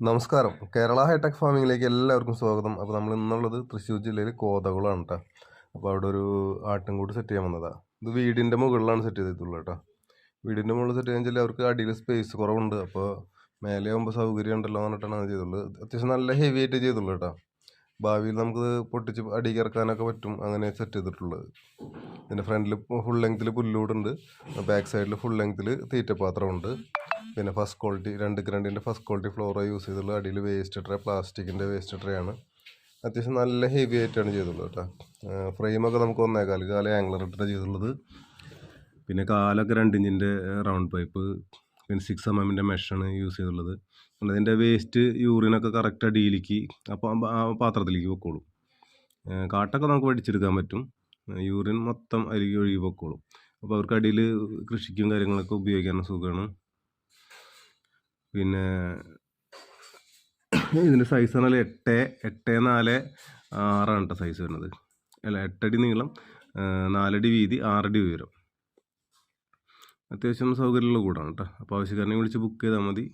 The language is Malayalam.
നമസ്കാരം. കേരള ഹൈടെക് ഫാമിങ്ങിലേക്ക് എല്ലാവർക്കും സ്വാഗതം. അപ്പോൾ നമ്മൾ ഇന്നുള്ളത് തൃശ്ശൂർ ജില്ലയിൽ കോതകുളമാണ് കേട്ടോ അപ്പോൾ അവിടെ ഒരു ആട്ടിൻകൂട് സെറ്റ് ചെയ്യാൻ വന്നതാണ് ഇത് വീടിന്റെ മുകളിലാണ് സെറ്റ് ചെയ്തിട്ടുള്ളത് കേട്ടോ വീടിന്റെ മുകളിൽ സെറ്റ് ചെയ്യാൻ വെച്ചാൽ അവർക്ക് അടിയിൽ സ്പേസ് കുറവുണ്ട്. അപ്പോൾ മേലെ ആകുമ്പോൾ സൗകര്യം ഉണ്ടല്ലോ എന്ന് പറഞ്ഞിട്ടാണ് അത് ചെയ്തുള്ളത്. അത്യാവശ്യം നല്ല ഹെവി ആയിട്ട് ചെയ്തുള്ളൂ കേട്ടോ ഭാവിയിൽ നമുക്ക് പൊട്ടിച്ച് അടിയിൽ ഇറക്കാനൊക്കെ പറ്റും അങ്ങനെ സെറ്റ് ചെയ്തിട്ടുള്ളത്. ഇതിന്റെ ഫ്രണ്ടിൽ ഫുൾ ലെങ്ത്തിൽ പുല്ലൂടുണ്ട് ബാക്ക് സൈഡിൽ ഫുൾ ലെങ്ത്തിൽ തീറ്റപ്പാത്രമുണ്ട് പിന്നെ ഫസ്റ്റ് ക്വാളിറ്റി രണ്ട് ഗ്രണ്ടിന്റെ ഫസ്റ്റ് ക്വാളിറ്റി ഫ്ലോറ യൂസ് ചെയ്തുള്ളൂ അടിയിൽ വേസ്റ്റ് ട്രേ പ്ലാസ്റ്റിക്കിന്റെ വേസ്റ്റ് ട്രേ ആണ്. അത്യാവശ്യം നല്ല ഹെവി ആയിട്ടാണ് ചെയ്തുള്ളത് കേട്ടോ. ഫ്രെയിമൊക്കെ നമുക്ക് ഒന്നേകാൽ കാല ആംഗ്ലർ ഇട്ടിട്ട് ചെയ്തുള്ളത്. പിന്നെ കാലൊക്കെ രണ്ട് ഇഞ്ചിന്റെ റൗണ്ട് പൈപ്പ് പിന്നെ സിക്സ് എം എമ്മിന്റെ മെഷാണ് യൂസ് ചെയ്തുള്ളത്. അതിന്റെ വേസ്റ്റ് യൂറിനൊക്കെ കറക്റ്റ് അടിയിലേക്ക് അപ്പോൾ ആ പാത്രത്തിലേക്ക് പൊക്കോളും കാട്ടൊക്കെ നമുക്ക് വടിച്ചെടുക്കാൻ പറ്റും. യൂറിൻ മൊത്തം അരികെ ഒഴുകി പൊക്കോളും അപ്പോൾ അവർക്ക് അടിയിൽ കൃഷിക്കും കാര്യങ്ങളൊക്കെ ഉപയോഗിക്കാൻ സുഖമാണ്. പിന്നെ ഇതിന്റെ സൈസ് പറഞ്ഞാൽ എട്ട് എട്ട് നാല് ആറാണ് കേട്ടോ സൈസ് വരുന്നത്. അല്ല എട്ടടി നീളം നാലടി വീതി ആറടി ഉയരം. അത്യാവശ്യം സൗകര്യമുള്ള കൂടാണ് കേട്ടോ അപ്പോൾ ആവശ്യക്കാരനെ വിളിച്ച് ബുക്ക് ചെയ്താൽ മതി.